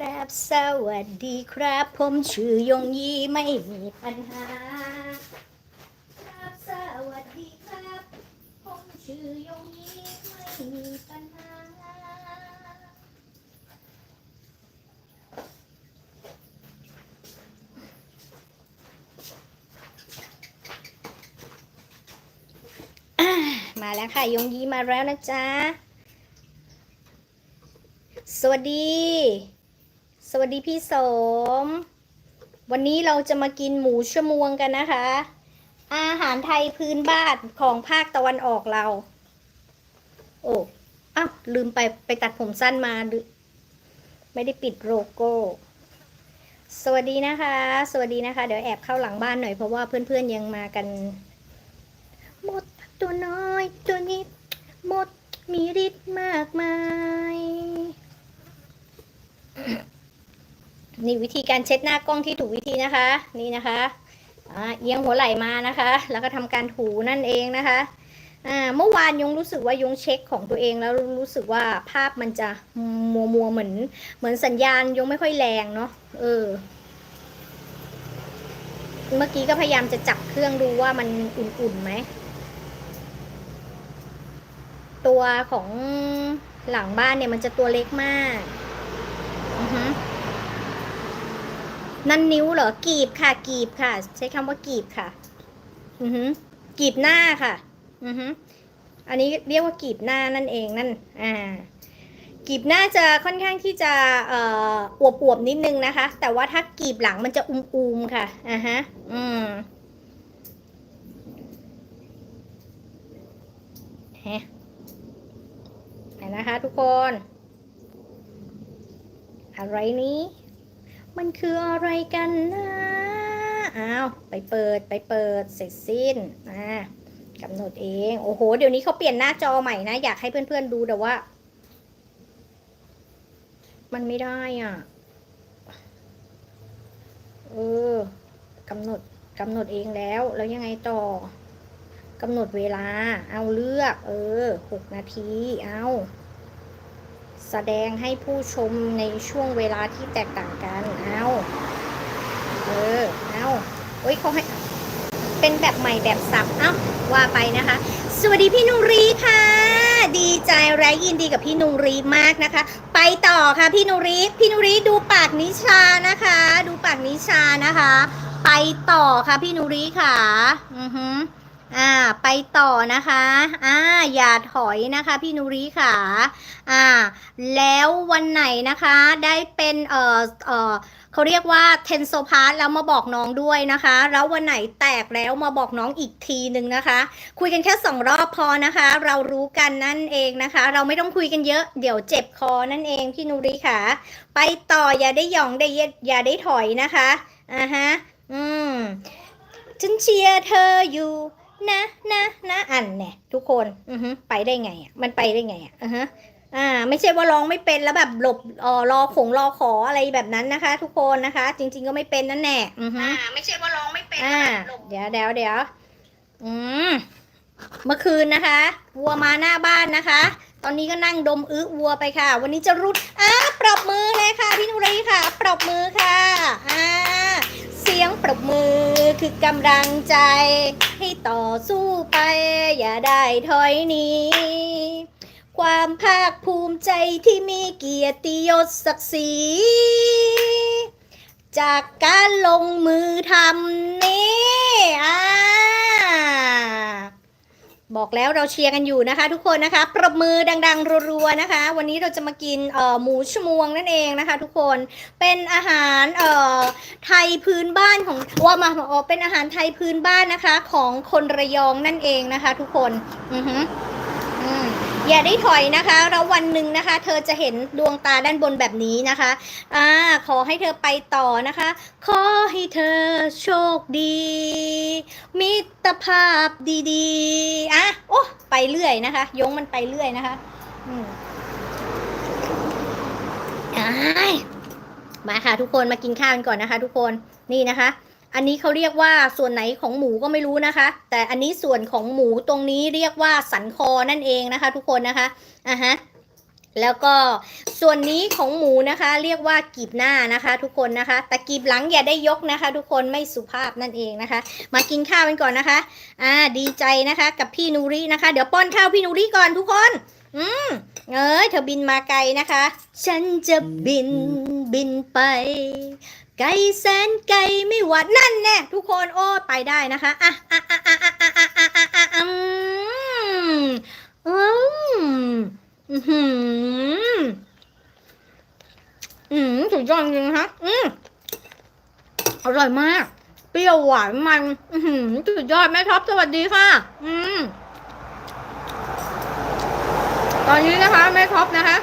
ครับ สวัสดีครับ ผมชื่อยงยีไม่มีปัญหา ครับ สวัสดีครับ ผมชื่อยงยีไม่มีปัญหาามาแล้วค่ะ ยงยีมาแล้วนะจ๊ะ สวัสดี สวัสดีพี่สม วันนี้เราจะมากินหมูชะมวงกันนะคะ อาหารไทยพื้นบ้านของภาคตะวันออกเรา โอ้อ้าวลืมไปไปตัดผมสั้นมาไม่ได้ปิดโลโก้ สวัสดีนะคะ สวัสดีนะคะ เดี๋ยวแอบเข้าหลังบ้านหน่อยเพราะว่าเพื่อนๆยังมากันหมดตัวน้อยตัวนิดหมดมีฤทธิ์มากมาย นี่วิธีการเช็ดหน้ากล้องที่ถูกวิธีนะคะ นี่นะคะเอียงหัวไหล่มานะคะ แล้วก็ทำการถูนั่นเองนะคะเมื่อวานยงรู้สึกว่ายงเช็คของตัวเองแล้วรู้สึกว่าภาพมันจะมัวมัวเหมือน เหมือนสัญญาณยงไม่ค่อยแรงเนาะเออ เมื่อกี้ก็พยายามจะจับเครื่องดูว่ามันอุ่นๆไหมตัวของหลังบ้านเนี่ยมันจะตัวเล็กมาก อือฮึ นั่นนิ้วเหรอ กีบค่ะ กีบค่ะ ใช้คำว่ากีบค่ะ อือฮึกีบหน้าค่ะ อือฮึอันนี้เรียกว่ากีบหน้านั่นเองนั่น อ่า กีบหน้าจะค่อนข้างที่จะเอ่ออวบๆนิดนึงนะคะ แต่ว่าถ้ากีบหลังมันจะอุ้มๆค่ะ อ่าฮะ อืมเฮ้ไหนนะคะทุกคน อะไรนี้ มันคืออะไรกันนะอ้าวไปเปิดไปเปิดเสร็จสิ้นอ่ากำหนดเอง โอ้โห เดี๋ยวนี้เขาเปลี่ยนหน้าจอใหม่นะ อยากให้เพื่อนๆดูแต่ว่า มันไม่ได้อะ เออกำหนดกำหนดเองแล้ว แล้วยังไงต่อกำหนดเวลา เอาเลือก เออหกนาที เอา แสดงให้ผู้ชมในช่วงเวลาที่แตกต่างกัน เอาเออ เอาโอ้ยเขาให้ เป็นแบบใหม่แบบสับ เอ้า ว่าไปนะคะ สวัสดีพี่นุงรีค่ะ ดีใจและยินดีกับพี่นุงรีมากนะคะ ไปต่อค่ะพี่นุงรี พี่นุงรีดูปากนิชานะคะ ดูปากนิชานะคะ ไปต่อค่ะพี่นุงรีค่ะ อือฮึ อ่า ไปต่อนะคะ อ่า อย่าถอยนะคะพี่นุรีค่ะ อ่า แล้ววันไหนนะคะ ได้เป็นเอ่อเอ่อเขาเรียกว่าเทนโซพาร์แล้วมาบอกน้องด้วยนะคะ แล้ววันไหนแตกแล้วมาบอกน้องอีกทีหนึ่งนะคะ คุยกันแค่สองรอบพอนะคะ เรารู้กันนั่นเองนะคะ เราไม่ต้องคุยกันเยอะเดี๋ยวเจ็บคอนั่นเองพี่นุรีค่ะ ไปต่ออย่าได้หยองได้อย่าได้ถอยนะคะอ่าฮะอืมฉันเชียร์เธออยู่ นะนะนะอันเนี่ยทุกคนอือฮึไปได้ไงอะมันไปได้ไงอะอือฮะอ่าไม่ใช่ว่าร้องไม่เป็นแล้วแบบหลบเออรอขงรอขออะไรแบบนั้นนะคะ ทุกคนนะคะ จริง ๆก็ไม่เป็นนั่นแน่อือฮึอ่าไม่ใช่ว่าร้องไม่เป็นอ่าหลบเดี๋ยวเดี๋ยวเดี๋ยวอืม เมื่อคืนนะคะ วัวมาหน้าบ้านนะคะ ตอนนี้ก็นั่งดมอึวัวไปค่ะ วันนี้จะรุดอ่าปรบมือเลยค่ะพี่นุรีค่ะ ปรบมือค่ะอ่าเสียงปรบมือคือกำลังใจ ให้ต่อสู้ไป อย่าได้ถอยหนีความภาคภูมิใจที่มีเกียรติยศศักดิ์ศรีจากการลงมือทำนี่อ่า บอกแล้วเราเชียร์กันอยู่นะคะ ทุกคนนะคะ ปรบมือดัง ๆ รัวๆนะคะ วันนี้เราจะมากินเอ่อหมูชมวงนั่นเองนะคะ ทุกคนเป็นอาหารเอ่อไทยพื้นบ้านของว่ามาอ๋อเป็นอาหารไทยพื้นบ้านนะคะ ของคนระยองนั่นเองนะคะ ทุกคนอือฮึ อย่าได้ถอยนะคะ แล้ววันหนึ่งนะคะ เธอจะเห็นดวงตาด้านบนแบบนี้นะคะอ่าขอให้เธอไปต่อนะคะ ขอให้เธอโชคดี มิตรภาพดีๆอะโอ้ไปเรื่อยนะคะ ยงมันไปเรื่อยนะคะ อืมอ้ามาค่ะทุกคนมากินข้าวกันก่อนนะคะ ทุกคนนี่นะคะ อันนี้เขาเรียกว่าส่วนไหนของหมูก็ไม่รู้นะคะ แต่อันนี้ส่วนของหมูตรงนี้เรียกว่าสันคอนั่นเองนะคะ ทุกคนนะคะอะฮะแล้วก็ส่วนนี้ของหมูนะคะ เรียกว่ากีบหน้านะคะ ทุกคนนะคะแต่กีบหลังอย่าได้ยกนะคะ ทุกคนไม่สุภาพนั่นเองนะคะ มากินข้าวกันก่อนนะคะ อ่าดีใจนะคะ กับพี่นูรินะคะ เดี๋ยวป้อนข้าวพี่นูริก่อนทุกคน อืมเอ้ยเธอบินมาไกลนะคะ ฉันจะบินบินไป ไกลแสนไกลไม่หวัดนั่นแน่ทุกคนโอ้ไปได้นะคะอะอะอะอะอะอะอะอะอะอืมอืมอือหืออืมสุดยอดจริงๆนะอืมอร่อยมาก เปรี้ยวหวานมัน อือหือสุดยอดแม่ท็อปสวัสดีค่ะ อืมตอนนี้นะคะแม่ท็อปนะคะ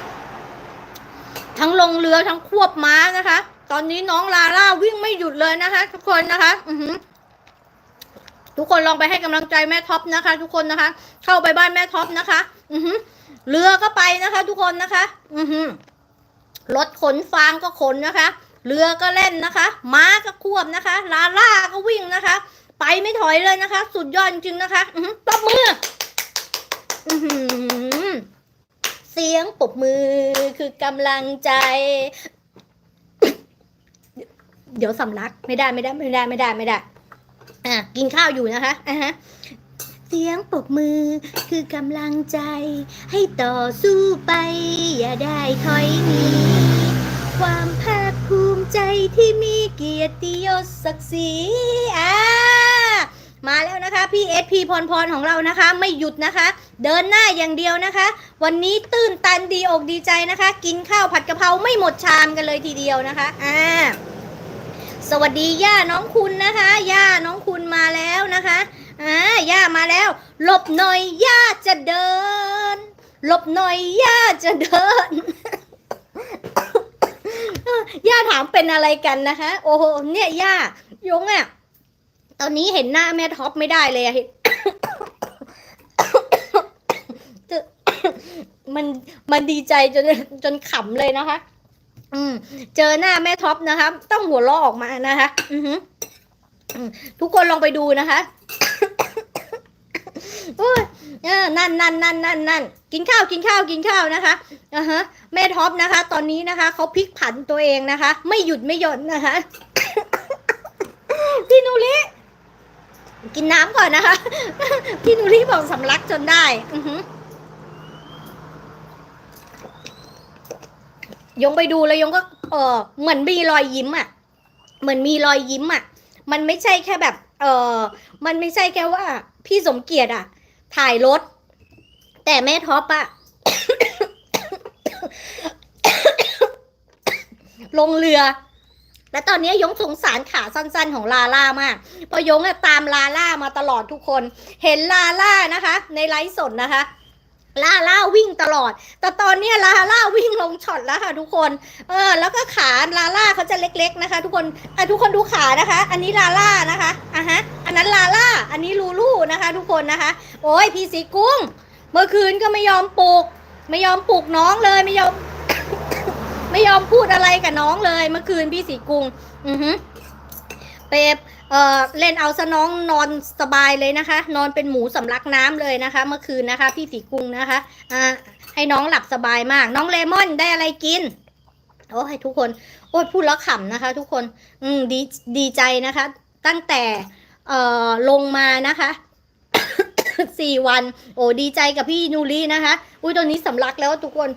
ทั้งลงเรือทั้งควบม้านะคะ ตอนนี้น้องลาล่าวิ่งไม่หยุดเลยนะคะ ทุกคนนะคะ อือหือทุกคนลองไปให้กำลังใจแม่ท็อปนะคะ ทุกคนนะคะ เข้าไปบ้านแม่ท็อปนะคะ อือหือเรือก็ไปนะคะ ทุกคนนะคะ อือหือรถขนฟางก็ขนนะคะ เรือก็เล่นนะคะ ม้าก็ควบนะคะ ลาล่าก็วิ่งนะคะ ไปไม่ถอยเลยนะคะ สุดยอดจริงๆนะคะ อือหือปรบมือ อือหือเสียงปรบมือคือกำลังใจ เดี๋ยวสำลักไม่ได้ไม่ได้ไม่ได้ไม่ได้ไม่ได้อะกินข้าวอยู่นะคะอะฮะเสียงปรบมือคือกำลังใจ ให้ต่อสู้ไป อย่าได้ถอยหนีความภาคภูมิใจที่มีเกียรติยศศักดิ์ศรีอ่ามาแล้วนะคะพี่เอสพีพรพรของเรานะคะ ไม่หยุดนะคะ เดินหน้าอย่างเดียวนะคะ วันนี้ตื้นตันดีอกดีใจนะคะ กินข้าวผัดกะเพราไม่หมดชามกันเลยทีเดียวนะคะอ่า สวัสดีย่าน้องคุณนะคะย่าน้องคุณมาแล้วนะคะอ่าย่ามาแล้ว หลบหน่อยย่าจะเดิน หลบหน่อยย่าจะเดินย่าถามเป็นอะไรกันนะคะ โอ้โหเนี่ยย่ายงอะ่ะตอนนี้เห็นหน้าแม่ท็อปไม่ได้เลยอะเห็นจะมันมันดีใจจนจนขำเลยนะคะ อืม เจอหน้าแม่ท็อปนะคะ ต้องหัวเราะออกมานะคะ อือหือทุกคนลองไปดูนะคะเออนั่นนั่นนั่นนั่นนั่นกินข้าวกินข้าวกินข้าวนะคะอ่าฮะแม่ท็อปนะคะ ตอนนี้นะคะเขาพลิกผันตัวเองนะคะ ไม่หยุดไม่หย่อนนะคะ พี่นุริกินน้ำก่อนนะคะ พี่นุริบอกสำลักจนได้ อือหือ ยงไปดูแล้วยงก็ เออเหมือนมีรอยยิ้มอะ เหมือนมีรอยยิ้มอะ มันไม่ใช่แค่แบบ เออมันไม่ใช่แค่ว่า พี่สมเกียรติอะ ถ่ายรถ แต่แม่ท็อปอะ ลงเรือและตอนนี้ยงสงสารขาสั้นๆของลาล่ามากเพราะยงอะตามลาล่ามาตลอดทุกคน เห็นลาล่านะคะ ในไลฟ์สดนะคะ ลาล่าวิ่งตลอด แต่ตอนเนี้ลาล่าวิ่งลงช็อตแล้วค่ะทุกคน เออ แล้วก็ขาลาล่าเขาจะเล็ก ๆนะคะ ทุกคนอะทุกคนดูขานะคะ อันนี้ลาล่านะคะ อะฮะ อันนั้นลาล่า อันนี้ลูลูนะคะ ทุกคนนะคะ โอ้ยพี่สีกุ้ง เมื่อคืนก็ไม่ยอมปลุก ไม่ยอมปลุกน้องเลย ไม่ยอม ไม่ยอมพูดอะไรกับน้องเลย เมื่อคืนพี่สีกุ้ง อือฮึเปบ เออเล่นเอาซะน้องนอนสบายเลยนะคะ นอนเป็นหมูสำลักน้ำเลยนะคะ เมื่อคืนนะคะ พี่สีกุ้งนะคะอ่าให้น้องหลับสบายมาก น้องเลมอนได้อะไรกินโอ้ยทุกคนโอ้ยพูดแล้วขำนะคะ ทุกคน อืมดีดีใจนะคะ ตั้งแต่เอ่อลงมานะคะสี่วัน โอ้ดีใจกับพี่นูรีนะคะ อุ้ยตอนนี้สำลักแล้วทุกคน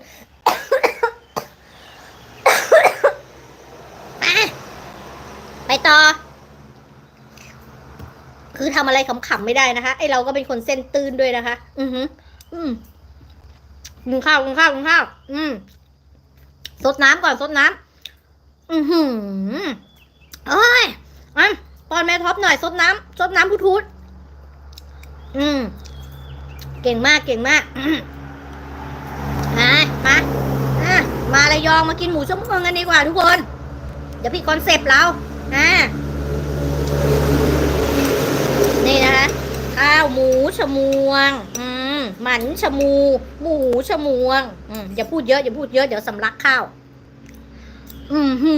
ไปต่อ คือทำอะไรขำๆไม่ได้นะคะ ไอเราก็เป็นคนเส้นตื้นด้วยนะคะ อือหือ อืมกินข้าวกินข้าวกินข้าว อืมสดน้ำก่อนสดน้ำอือหือเอ้ยอะป้อนแม่ท็อปหน่อยสดน้ำสดน้ำพุทูดอืม เก่งมากเก่งมากมามามาระยองมากินหมูชมพงกันดีกว่าทุกคน เดี๋ยวพี่คอนเซปต์เราอ่า นี่นะคะข้าวหมูชมวง อืมหมันชะมู หมูชมวง อืมอย่าพูดเยอะอย่าพูดเยอะเดี๋ยวสำลักข้าว อืมหื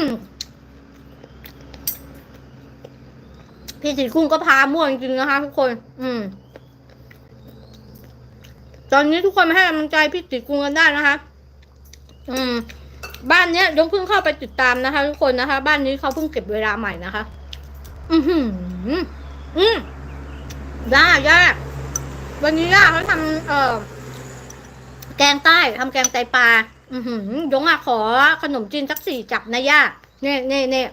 มพี่สีกุ้งก็พาม่วงจริงนะคะทุกคน อืม ตอนนี้ทุกคนมาให้กำลังใจพี่ติดกรุงกันได้นะคะ อืม บ้านเนี้ยยงเพิ่งเข้าไปติดตามนะคะ ทุกคนนะคะ บ้านนี้เขาเพิ่งเก็บเวลาใหม่นะคะ อือหือ อืมย่าย่าวันนี้ย่าเขาทำเอ่อ แกงใต้ทำแกงไตปลา อือหือยงอะขอขนมจีนสักสี่จับนะย่าเนี่ยเนี่ยเนี่ย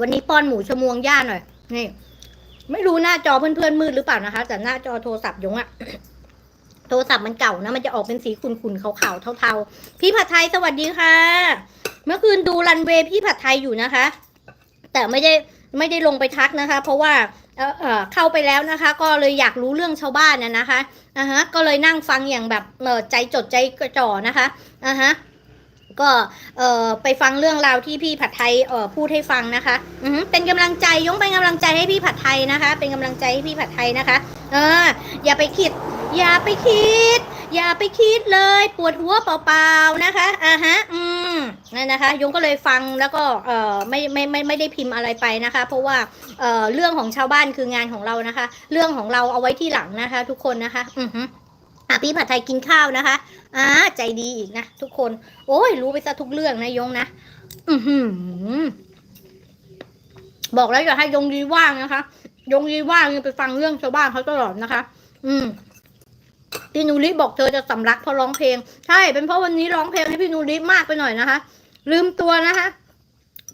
วันนี้ป้อนหมูชมวงย่าหน่อย นี่ ไม่รู้หน้าจอเพื่อนๆมืดหรือเปล่านะคะ แต่หน้าจอโทรศัพท์ยงอะโทรศัพท์มันเก่านะ มันจะออกเป็นสีขุ่นๆขาวๆเทาๆ พี่ผัดไทยสวัสดีค่ะ เมื่อคืนดูรันเวย์พี่ผัดไทยอยู่นะคะ แต่ไม่ได้ไม่ได้ลงไปทักนะคะ เพราะว่า เออเข้าไปแล้วนะคะ ก็เลยอยากรู้เรื่องชาวบ้านนะนะคะอ่าฮะก็เลยนั่งฟังอย่างแบบเออใจจดใจจ่อนะคะอ่าฮะก็เอ่อไปฟังเรื่องราวที่พี่ผัดไทยเออพูดให้ฟังนะคะอือเป็นกำลังใจยงเป็นกำลังใจให้พี่ผัดไทยนะคะ เป็นกำลังใจให้พี่ผัดไทยนะคะ เอออย่าไปคิด อย่าไปคิด อย่าไปคิดเลย ปวดหัวเปล่าๆนะคะอ่าฮะอืมนั่นนะคะ ยงก็เลยฟังแล้วก็เอ่อไม่ไม่ไม่ไม่ได้พิมพ์อะไรไปนะคะ เพราะว่าเอ่อเรื่องของชาวบ้านคืองานของเรานะคะ เรื่องของเราเอาไว้ที่หลังนะคะ ทุกคนนะคะ อือฮึอะพี่ผัดไทยกินข้าวนะคะอ่าใจดีอีกนะทุกคน โอ้ยรู้ไปซะทุกเรื่องนะยงนะอือหือบอกแล้วอย่าให้ยงยีว่างนะคะ ยงยีว่างยังไปฟังเรื่องชาวบ้านเขาตลอดนะคะ อืม พี่นูริบอกเธอจะสำลักเพราะร้องเพลง ใช่ เป็นเพราะวันนี้ร้องเพลงให้พี่นูริมากไปหน่อยนะคะ ลืมตัวนะคะ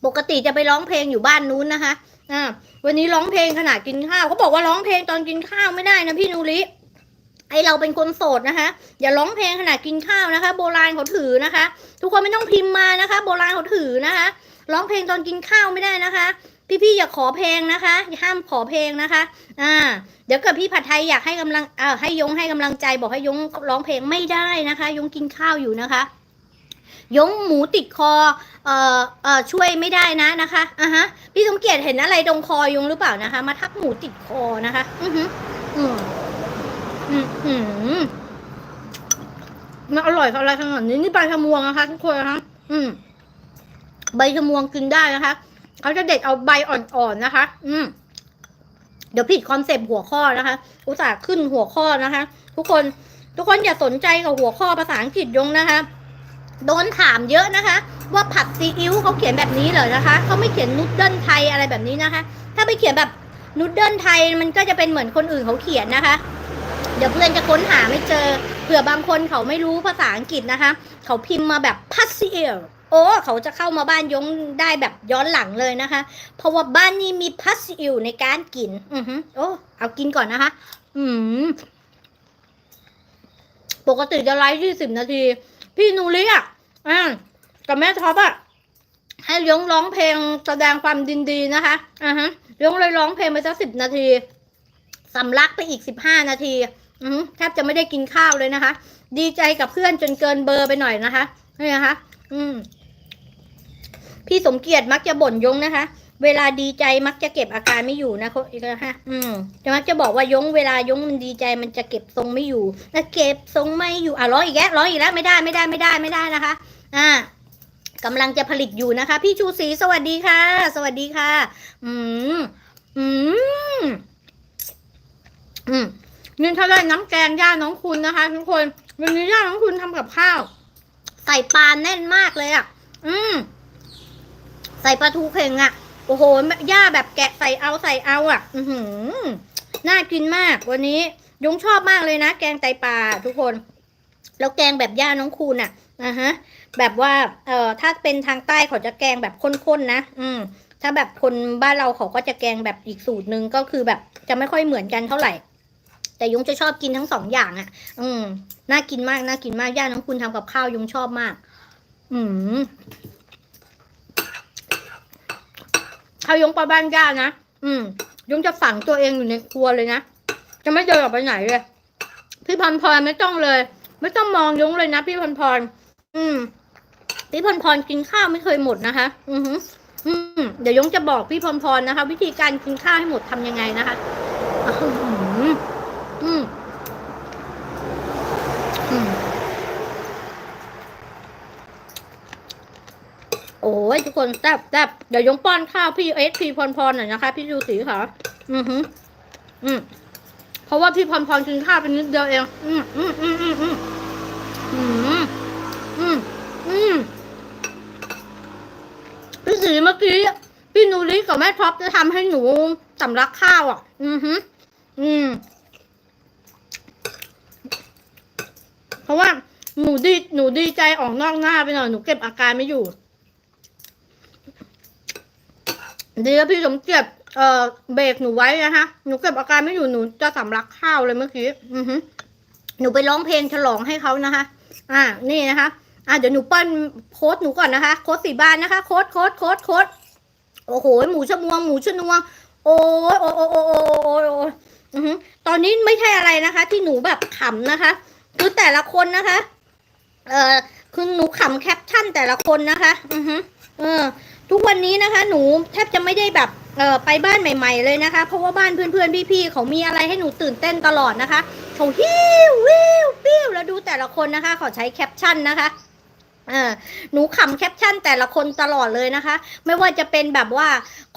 ปกติจะไปร้องเพลงอยู่บ้านนู้นนะคะ อ่า วันนี้ร้องเพลงขณะกินข้าวเขาบอกว่าร้องเพลงตอนกินข้าวไม่ได้นะพี่นูริไอเราเป็นคนโสดนะคะ อย่าร้องเพลงขณะกินข้าวนะคะ โบราณเขาถือนะคะ ทุกคนไม่ต้องพิมพ์มานะคะ โบราณเขาถือนะคะ ร้องเพลงตอนกินข้าวไม่ได้นะคะ พี่ๆอย่าขอเพลงนะคะ อย่าห้ามขอเพลงนะคะ อ่า เดี๋ยวเกิดพี่ผัดไทยอยากให้กำลังเอ่อให้ยงให้กำลังใจบอกให้ยงร้องเพลงไม่ได้นะคะ ยงกินข้าวอยู่นะคะ ยงหมูติดคอ เอ่อเอ่อช่วยไม่ได้นะนะคะอะฮะ พี่สมเกียรติเห็นอะไรตรงคอยงหรือเปล่านะคะ มาทักหมูติดคอนะคะ อือหืออืมอืมอืมมันอร่อยอะไรขนาดนี้นี่ใบชะมวงนะคะทุกคนนะคะอืมใบชะมวงกินได้นะคะ เขาจะเด็ดเอาใบอ่อนๆนะคะ อืมเดี๋ยวผิดคอนเซปต์หัวข้อนะคะ อุตส่าห์ขึ้นหัวข้อนะคะ ทุกคนทุกคนอย่าสนใจกับหัวข้อภาษาอังกฤษยงนะคะ โดนถามเยอะนะคะ ว่าผัดซีอิ๊วเขาเขียนแบบนี้เหรอนะคะเขาไม่เขียนนูดเดิลไทยอะไรแบบนี้นะคะ ถ้าไปเขียนแบบนูดเดิลไทยมันก็จะเป็นเหมือนคนอื่นเขาเขียนนะคะ เดี๋ยวเพื่อนจะค้นหาไม่เจอเผื่อบางคนเขาไม่รู้ภาษาอังกฤษนะคะ เขาพิมพ์มาแบบพัดซซิเอล โอ้เขาจะเข้ามาบ้านยงได้แบบย้อนหลังเลยนะคะ เพราะว่าบ้านนี้มีพัซซิเอลในการกิน อือฮึโอ้เอากินก่อนนะคะ อืมปกติจะไลฟ์ยี่สิบนาที พี่นูริอะอ่ากับแม่ท็อปอะให้ยงร้องเพลงแสดงความดินดีนะคะอ่าฮะยงเลยร้องเพลงไปสักสิบนาทีสำลักไปอีกสิบห้านาที อือแทบจะไม่ได้กินข้าวเลยนะคะ ดีใจกับเพื่อนจนเกินเบอร์ไปหน่อยนะคะนี่นะคะอืม พี่สมเกียรติมักจะบ่นยงนะคะ เวลาดีใจมักจะเก็บอาการไม่อยู่นะเขาอีกแล้วฮะอืมจะมักจะบอกว่ายงเวลายงมันดีใจมันจะเก็บทรงไม่อยู่นะเก็บทรงไม่อยู่อะร้อยอีกแล้วร้อยอีกแล้วไม่ได้ไม่ได้ไม่ได้ไม่ได้นะคะ อ่ากำลังจะผลิตอยู่นะคะ พี่ชูศรีสวัสดีค่ะ สวัสดีค่ะ อืมอืมอืมนี่ถ้าได้น้ำแกงย่าน้องคุณนะคะ ทุกคนวันนี้ย่าน้องคุณทำกับข้าว ใส่ปลาแน่นมากเลยอะ อืม ส่ปลาทูเข่งอะ โอ้โหย่าแบบแกะใส่เอาใส่เอาอะ อือหือน่ากินมากวันนี้ยงชอบมากเลยนะ แกงไตปลาทุกคน แล้วแกงแบบย่าน้องคุณอะอะฮะ แบบว่า เอ่อ ถ้าเป็นทางใต้เขาจะแกงแบบข้นๆนะ อืม ถ้าแบบคนบ้านเราเขาก็จะแกงแบบอีกสูตรหนึ่งก็คือแบบจะไม่ค่อยเหมือนกันเท่าไหร่ แต่ยงจะชอบกินทั้งสองอย่างอะ่ะ อืม น่ากินมาก น่ากินมาก ย่าน้องคุณทำกับข้าวยงชอบมาก อืม ข้ายงไปบ้านย่านะอืมยงจะฝังตัวเองอยู่ในครัวเลยนะจะไม่เดินออกไปไหนเลยพี่พรพรไม่ต้องเลย ไม่ต้องมองยงเลยนะพี่พรพรอืมพี่พรพรกินข้าวไม่เคยหมดนะคะ อือหืออืมเดี๋ยวยงจะบอกพี่พรพรนะคะ วิธีการกินข้าวให้หมดทำยังไงนะคะอืออืม โอ้ยทุกคนแซ่บแซ่บเดี๋ยวยงป้อนข้าวพี่เอสพีพรพรหน่อยนะคะ พี่ดูสีค่ะ อือหือ อืมเพราะว่าพี่พรพรกินข้าวเป็นนิดเดียวเอง อืมอืมอืมอืมอืมอืมอืมอืมพี่สีเมื่อกี้พี่นูริกับแม่ท็อปจะทำให้หนูสำลักข้าวอะ อือฮึอืมเพราะว่าหนูดีหนูดีใจออกนอกหน้าไปหน่อยหนูเก็บอาการไม่อยู่ ดีแล้วพี่สมเกียรติเอ่อเบรกหนูไว้นะคะหนูเก็บอาการไม่อยู่หนูจะสำลักข้าวเลยเมื่อกี้อือฮึหนูไปร้องเพลงฉลองให้เขานะคะ อ่า นี่นะคะ อ่าเดี๋ยวหนูป้อนโค้ดหนูก่อนนะคะ โค้ดสีบานนะคะ โค้ดโค้ดโค้ดโค้ดโอ้โห หมูชะมวง หมูชะนวง โอ้ยโอ้โอ้โอ้โอ้โอ้โอ้ยอือฮึตอนนี้ไม่ใช่อะไรนะคะ ที่หนูแบบขำนะคะ คือแต่ละคนนะคะ เอ่อ คือหนูขำแคปชั่นแต่ละคนนะคะ อือฮึเออ ทุกวันนี้นะคะ หนูแทบจะไม่ได้แบบเออไปบ้านใหม่ ๆ เลยนะคะ เพราะว่าบ้านเพื่อนๆพี่ๆเขามีอะไรให้หนูตื่นเต้นตลอดนะคะเขาฮิววิวปิ้วแล้วดูแต่ละคนนะคะเขาใช้แคปชั่นนะคะ เออหนูขำแคปชั่นแต่ละคนตลอดเลยนะคะ ไม่ว่าจะเป็นแบบว่า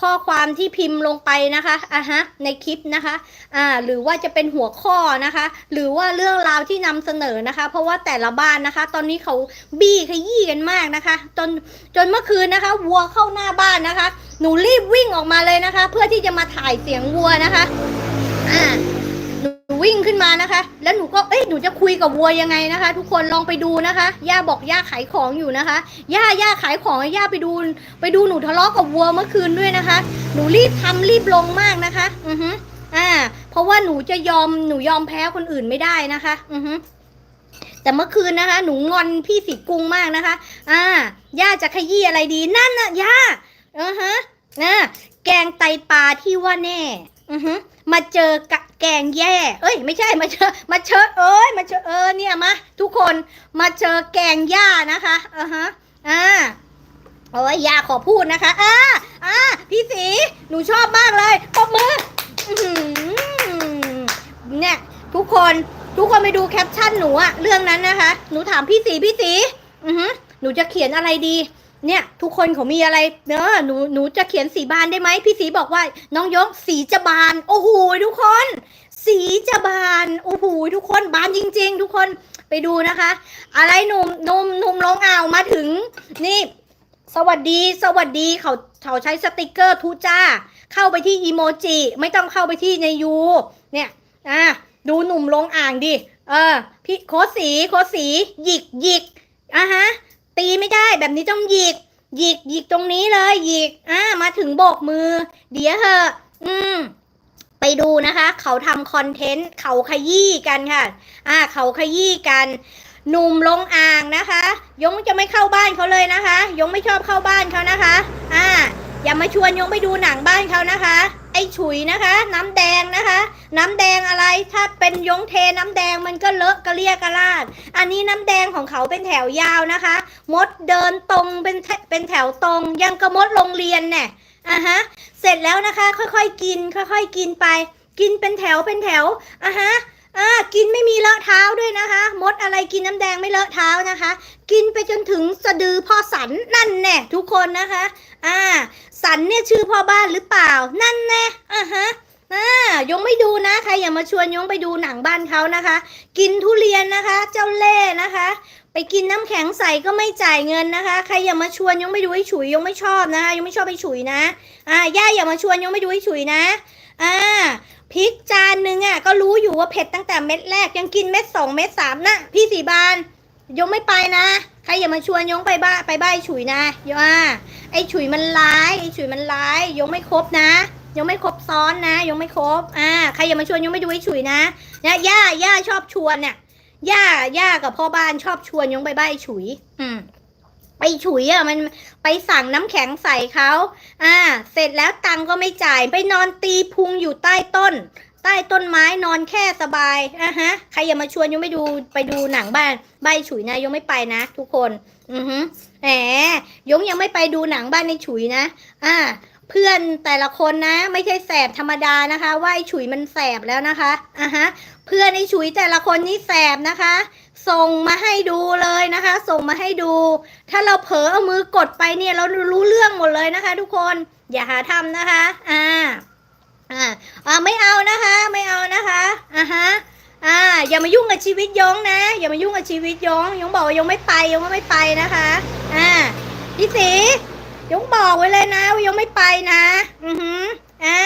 ข้อความที่พิมพ์ลงไปนะคะอะฮะในคลิปนะคะอ่าหรือว่าจะเป็นหัวข้อนะคะ หรือว่าเรื่องราวที่นำเสนอนะคะ เพราะว่าแต่ละบ้านนะคะ ตอนนี้เขาบี้ขยี้กันมากนะคะ จนจนเมื่อคืนนะคะ วัวเข้าหน้าบ้านนะคะ หนูรีบวิ่งออกมาเลยนะคะ เพื่อที่จะมาถ่ายเสียงวัวนะคะอ่า วิ่งขึ้นมานะคะ แล้วหนูก็เอ้ยหนูจะคุยกับวัวยังไงนะคะ ทุกคนลองไปดูนะคะย่าบอกย่าขายของอยู่นะคะย่าย่าขายของย่าไปดู ไปดูหนูทะเลาะกับวัวเมื่อคืนด้วยนะคะ หนูรีบทำรีบลงมากนะคะ อือฮึอ่า เพราะว่าหนูจะยอมหนูยอมแพ้คนอื่นไม่ได้นะคะ อือฮึแต่เมื่อคืนนะคะ หนูงอนพี่สีกรุงมากนะคะ อ่าย่าจะขยี้อะไรดีนั่นน่ะย่าอือฮะนะแกงไตปลาที่ว่าแน่ อือฮึ มาเจอกะแกงแย่ เอ้ย ไม่ใช่มาเจอมาเจอเอ้ยมาเจอเออเนี่ยมาทุกคนมาเจอแกงย่านะคะอือฮะอ่าโอ้ยยาขอพูดนะคะอ่าอ่าพี่สีหนูชอบมากเลยปรบมือเนี่ยทุกคนทุกคนไปดูแคปชั่นหนูอะเรื่องนั้นนะคะ หนูถามพี่สีพี่สีอือฮึหนูจะเขียนอะไรดี เนี่ย ทุกคนเขามีอะไรเนอะหนูหนูจะเขียนสีบานได้ไหมพี่สีบอกว่า น้องยกสีจะบาน โอ้โหทุกคน สีจะบานโอ้โหทุกคนบานจริง ๆ ทุกคนไปดูนะคะ อะไรหนุ่มหนุ่มหนุ่มลงอ่าวมาถึง นี่ สวัสดีสวัสดีเขาเขาใช้สติกเกอร์ทูจ้า เข้าไปที่อีโมจิไม่ต้องเข้าไปที่ในยูเนี่ยอะดูหนุ่มลงอ่างดิเออพี่โคสีโคสีหยิกหยิกอะฮะ ตีไม่ได้แบบนี้ต้องหยิก หยิกหยิกตรงนี้เลยหยิกอะมาถึงโบกมือ เดี๋ยวเหอะอืมไปดูนะคะ เขาทำคอนเทนต์เขาขยี้กันค่ะ อ่า เขาขยี้กันหนุ่มลงอ่างนะคะ ยงจะไม่เข้าบ้านเขาเลยนะคะ ยงไม่ชอบเข้าบ้านเขานะคะ อ่า อย่ามาชวนยงไปดูหนังบ้านเขานะคะ ไอ้ฉุยนะคะ น้ำแดงนะคะ น้ำแดงอะไรถ้าเป็นยงเทน้ำแดงมันก็เลอะกระเลียกระลาด อันนี้น้ำแดงของเขาเป็นแถวยาวนะคะ มดเดินตรงเป็นเป็นแถวตรง ยังกระมดโรงเรียนเนี่ยอะฮะเสร็จแล้วนะคะ ค่อยๆกิน ค่อยๆกินไป กินเป็นแถวเป็นแถวอะฮะ อ่ากินไม่มีเลอะเท้าด้วยนะคะ มดอะไรกินน้ำแดงไม่เลอะเท้านะคะ กินไปจนถึงสะดือพ่อสันนั่นแน่ทุกคนนะคะ อ่า สันเนี่ยชื่อพ่อบ้านหรือเปล่า นั่นแน่อะฮะอ่ายงไม่ดูนะใครอย่ามาชวนยงไปดูหนังบ้านเขานะคะ กินทุเรียนนะคะ เจ้าเล่ห์นะคะ ไปกินน้ำแข็งใส่ก็ไม่จ่ายเงินนะคะ ใครอย่ามาชวนยงไปดูไอ้ฉุยยงไม่ชอบนะคะยงไม่ชอบไอ้ฉุยนะ อ่าย่าอย่ามาชวนยงไปดูไอ้ฉุยนะ อ่า พริกจานหนึ่งอะก็รู้อยู่ว่าเผ็ดตั้งแต่เม็ดแรกยังกินเม็ดสองเม็ดสามนะพี่สีบานยงไม่ไปนะ ใครอย่ามาชวนยงไปบ้าไปบ้าไอ้ฉุยนะยอ่าไอ้ฉุยมันร้ายไอ้ฉุยมันร้ายยงไม่ครบนะยงไม่ครบซ้อนนะยงไม่ครบอ่าใครอย่ามาชวนยงไปดูไอ้ฉุยนะเนี่ยย่าย่าชอบชวนเนี่ยย่าย่ากับพ่อบ้านชอบชวนยงไปบ้าไอ้ฉุย อืม ไอ้ฉุยอะมันไปสั่งน้ำแข็งใส่เขาอ่า เสร็จแล้วตังก็ไม่จ่ายไปนอนตีพุงอยู่ใต้ต้น ใต้ต้นไม้นอนแค่สบายอะฮะใครอย่ามาชวนยงไปดูไปดูหนังบ้านใบฉุยนะยงไม่ไปนะ ทุกคน อือฮึแหมยงยังไม่ไปดูหนังบ้านในฉุยนะอ่าเพื่อนแต่ละคนนะ ไม่ใช่แสบธรรมดานะคะ ว่าไอ้ฉุยมันแสบแล้วนะคะอะฮะ เพื่อนไอ้ฉุยแต่ละคนนี่แสบนะคะ ส่งมาให้ดูเลยนะคะ ส่งมาให้ดู ถ้าเราเผลอเอามือกดไปเนี่ยเรารู้เรื่องหมดเลยนะคะ ทุกคนอย่าหาทำนะคะ อ่า อ่าอ่าไม่เอานะคะ ไม่เอานะคะอ่าฮะอ่า อย่ามายุ่งกับชีวิตยงนะ อย่ามายุ่งกับชีวิตยงยงบอกว่ายงไม่ไปยงก็ไม่ไปนะคะ อ่าพี่สียงบอกไว้เลยนะว่ายงไม่ไปนะ อือหืออ่า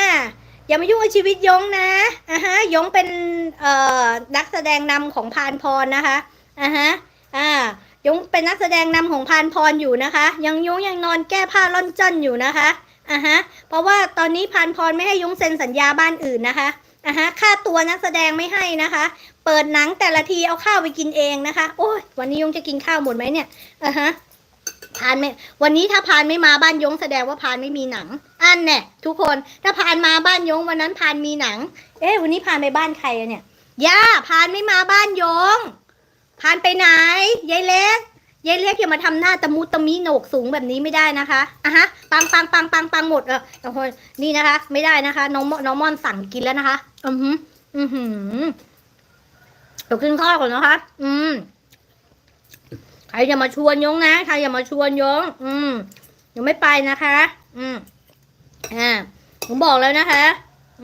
อย่ามายุ่งกับชีวิตยงนะอ่าฮะยงเป็นเอ่อนักแสดงนำของพานพรนะคะอ่าฮะอ่ายงเป็นนักแสดงนำของพานพรอยู่นะคะ ยังยงยังนอนแก้ผ้าล่อนจ้อนอยู่นะคะอ่าฮะเพราะว่าตอนนี้พานพรไม่ให้ยงเซ็นสัญญาบ้านอื่นนะคะอ่าฮะค่าตัวนักแสดงไม่ให้นะคะ เปิดหนังแต่ละทีเอาข้าวไปกินเองนะคะ โอ้ยวันนี้ยงจะกินข้าวหมดไหมเนี่ยอ่าฮะ พานไม่ วันนี้ถ้าพานไม่มาบ้านยงแสดงว่าพานไม่มีหนัง อันเนี่ยทุกคน ถ้าพานมาบ้านยงวันนั้นพานมีหนัง เอ๊ะวันนี้พานไปบ้านใครอะเนี่ย ย่าพานไม่มาบ้านยง พานไปไหน ยายเล็ก ยายเล็กอย่ามาทำหน้าตะมุตะมิโหนกสูงแบบนี้ไม่ได้นะคะอะฮะ ปังปังปังปังปังหมดเออทุกคนนี่นะคะ ไม่ได้นะคะ น้องน้องมอนสั่งกินแล้วนะคะ อือหือ อือหือเดี๋ยวกินข้าวก่อนนะคะ อืม ครอย่ามาชวนยงนะใครอย่ามาชวนยง อืมยังไม่ไปนะคะ อืมอ่าผมบอกแล้วนะคะ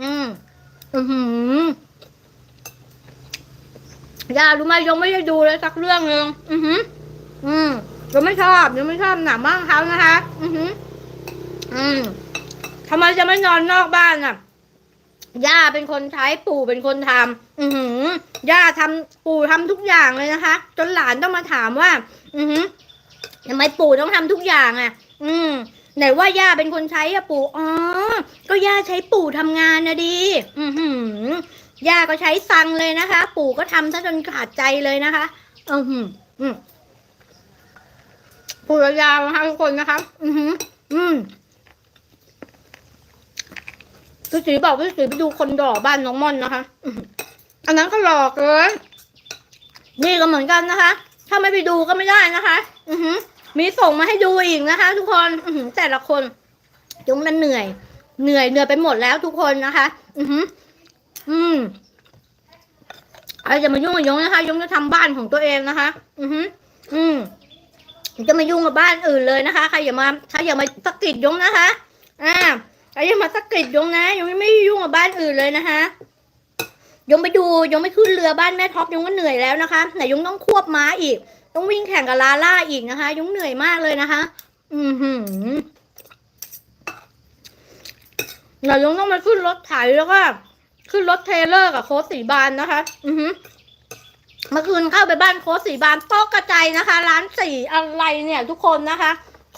อืมอือหือยารู้ไหมยงไม่ได้ดูเลยสักเรื่องหนึ่งอือหือ อืมยังไม่ชอบยังไม่ชอบหนังบ้างเขานะคะ อือหือ อืมทำไมจะไม่นอนนอกบ้านอะ ย่าเป็นคนใช้ปู่เป็นคนทำอือหือย่าทำปู่ทำทุกอย่างเลยนะคะ จนหลานต้องมาถามว่า อือหือทำไมปู่ต้องทำทุกอย่างอะ อืมไหนว่าย่าเป็นคนใช้อะปู่อ๋อก็ย่าใช้ปู่ทำงานนะดีอือหือย่าก็ใช้ฟังเลยนะคะ ปู่ก็ทำซะจนขาดใจเลยนะคะอือหืออืมปู่ยาวนะคะทุกคนนะคะ อือหือ อืม พี่สีบอกพี่สีไปดูคนดอบ้านน้องม่อนนะคะอันนั้นก็หลอกเลยนี่ก็เหมือนกันนะคะ ถ้าไม่ไปดูก็ไม่ได้นะคะ อือหือมีส่งมาให้ดูอีกนะคะ ทุกคนอือหือแต่ละคนยงนั้นเหนื่อย เหนื่อยเหนื่อยไปหมดแล้วทุกคนนะคะ อือหืออืมอะไรจะมายุ่งกับยงนะคะยงจะทำบ้านของตัวเองนะคะ อือหืออืมจะมายุ่งกับบ้านอื่นเลยนะคะ ใครอย่ามาใครอย่ามาสะกิดยงนะคะ อ่า ใครอย่ามาสะกิดยงนะยงไม่ยุ่งกับบ้านอื่นเลยนะคะยงไปดูยงไม่ขึ้นเรือบ้านแม่ท็อปยงก็เหนื่อยแล้วนะคะไหนยงต้องควบม้าอีก ต้องวิ่งแข่งกับลาล่าอีกนะคะ ยงเหนื่อยมากเลยนะคะ อือหือเดี๋ยวยงต้องมาขึ้นรถไถแล้วก็ขึ้นรถเทเลอร์กับโค้ชสีบานนะคะ อือหือเมื่อคืนเข้าไปบ้านโค้ชสีบานโต๊ะกระจายนะคะ ร้านสีอะไรเนี่ย ทุกคนนะคะ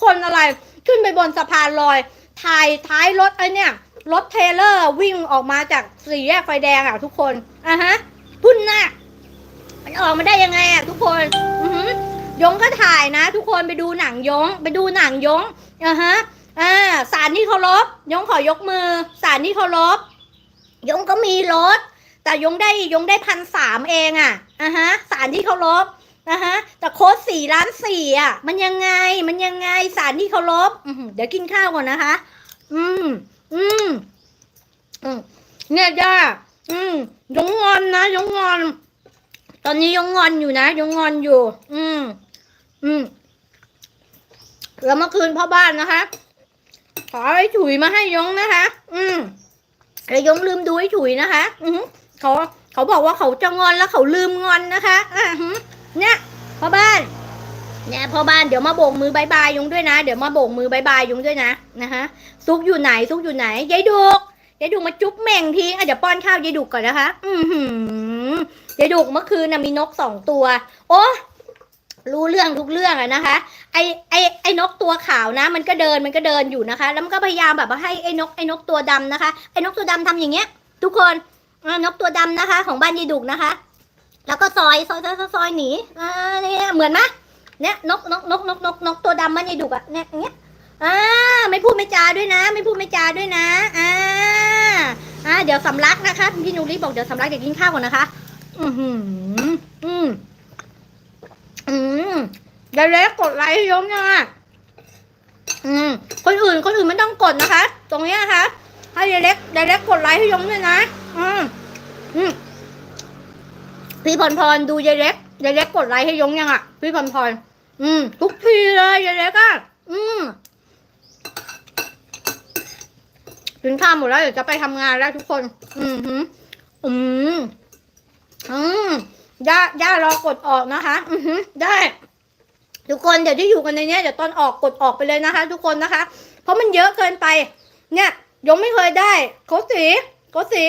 คนอะไรขึ้นไปบนสะพานลอย ถ่ายท้ายรถไอ้เนี่ยรถเทเลอร์วิ่งออกมาจากสี่แยกไฟแดงอะทุกคนอะฮะพุ่นหน้ามันออกมาได้ยังไงอะทุกคนอือยงก็ถ่ายนะ ทุกคนไปดูหนังยง ไปดูหนังยงอะฮะอ่าสารที่เคารพยงขอยกมือ สารที่เคารพยงก็มีรถ แต่ยงได้ยงได้พันสามเองอะอะฮะสารที่เคารพ นะฮะแต่โค้ดสี่ล้านสี่อะ มันยังไงมันยังไงสารที่เคารพเดี๋ยวกินข้าวก่อนนะคะ อืม อืมอืมเนี่ยจ้าอืมยงงอนนะยงงอน ตอนนี้ยงงอนอยู่นะยงงอนอยู่ อืม อืมแล้วเมื่อคืนพ่อบ้านนะคะ ขอไอ้ฉุยมาให้ยงนะคะ อืมแล้วยงลืมดูไอ้ฉุยนะคะ อือเขาเขาบอกว่าเขาจะงอนแล้วเขาลืมงอนนะคะ อือ เนี่ยพ่อบ้าน เนี่ยพ่อบ้านเดี๋ยวมาโบกมือบายบายยุงด้วยนะ เดี๋ยวมาโบกมือบายบายยุงด้วยนะนะคะซุกอยู่ไหนซุกอยู่ไหนยายดุกยายดุกมาจุ๊บเม่งทีอะเดี๋ยวป้อนข้าวยายดุกก่อนนะคะ อือหือยายดุกเมื่อคืนน่ะมีนกสองตัว โอ้รู้เรื่องทุกเรื่องอะนะคะ ไอไอไอนกตัวขาวนะ มันก็เดินมันก็เดินอยู่นะคะ แล้วมันก็พยายามแบบว่าให้ไอนกไอนกตัวดำนะคะไอนกตัวดำทำอย่างเงี้ย ทุกคนนกตัวดำนะคะ ของบ้านยายดุกนะคะ แล้วก็ซอยซอยซอยซอยซอยหนีอ่าเนี่ยเหมือนไหมเนี่ยนกนกนกนกนกนกตัวดำมันยายดุกอะเนี่ยอย่างเงี้ยอ่าไม่พูดไม่จาด้วยนะ ไม่พูดไม่จาด้วยนะอ่าอ่าเดี๋ยวสำลักนะคะพี่นุรีบอกเดี๋ยวสำลักเดี๋ยวกินข้าวก่อนนะคะ อือหืออืมอืมเดี๋ยวเล็กกดไลค์ยมยังอะอืมคนอื่นคนอื่นไม่ต้องกดนะคะ ตรงเนี้ยนะคะให้เดเล็กเดเร็กกดไลค์ให้ยมด้วยนะ อืมอืม พี่พรพรดูยายเล็กยายเล็กกดไลค์ให้ยงยังอะ พี่พรพรอืม ทุกทีเลยยายเล็กอะอืมกินข้าวหมดแล้วเดี๋ยวจะไปทำงานแล้วทุกคน อืมหืมอืมอืมย่าย่ารอกดออกนะคะ อือหือได้ทุกคนเดี๋ยวที่อยู่กันในนี้เดี๋ยวตอนออกกดออกไปเลยนะคะ ทุกคนนะคะ เพราะมันเยอะเกินไป เนี่ยยงไม่เคยได้โกสีโกสี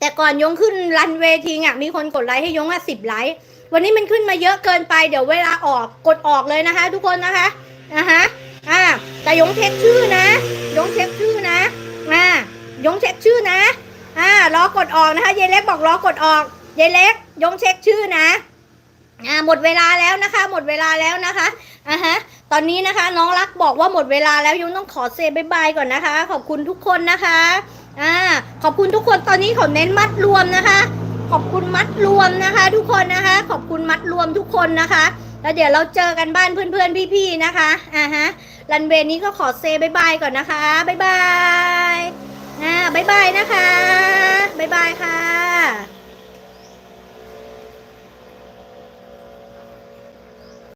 แต่ก่อนยงขึ้นรันเวทีอะมีคนกดไลค์ให้ยงอะสิบไลค์วันนี้มันขึ้นมาเยอะเกินไป เดี๋ยวเวลาออกกดออกเลยนะคะ ทุกคนนะคะอะฮะอ่าแต่ยงเช็คชื่อนะยงเช็คชื่อนะอ่ายงเช็คชื่อนะอ่ารอกดออกนะคะยายเล็กบอกรอกดออกยายเล็ก ยงเช็คชื่อนะอ่าหมดเวลาแล้วนะคะ หมดเวลาแล้วนะคะอะฮะตอนนี้นะคะ น้องรักบอกว่าหมดเวลาแล้วยงต้องขอเซบายบายก่อนนะคะ ขอบคุณทุกคนนะคะ อ่าขอบคุณทุกคนตอนนี้เขาเน้นมัดรวมนะคะ ขอบคุณมัดรวมนะคะ ทุกคนนะคะ ขอบคุณมัดรวมทุกคนนะคะ แล้วเดี๋ยวเราเจอกันบ้านเพื่อนๆพี่ๆนะคะอ่าฮะรันเวย์นี้ก็ขอเซบายบายก่อนนะคะบายบายอ่าบายบายนะคะบายบายค่ะ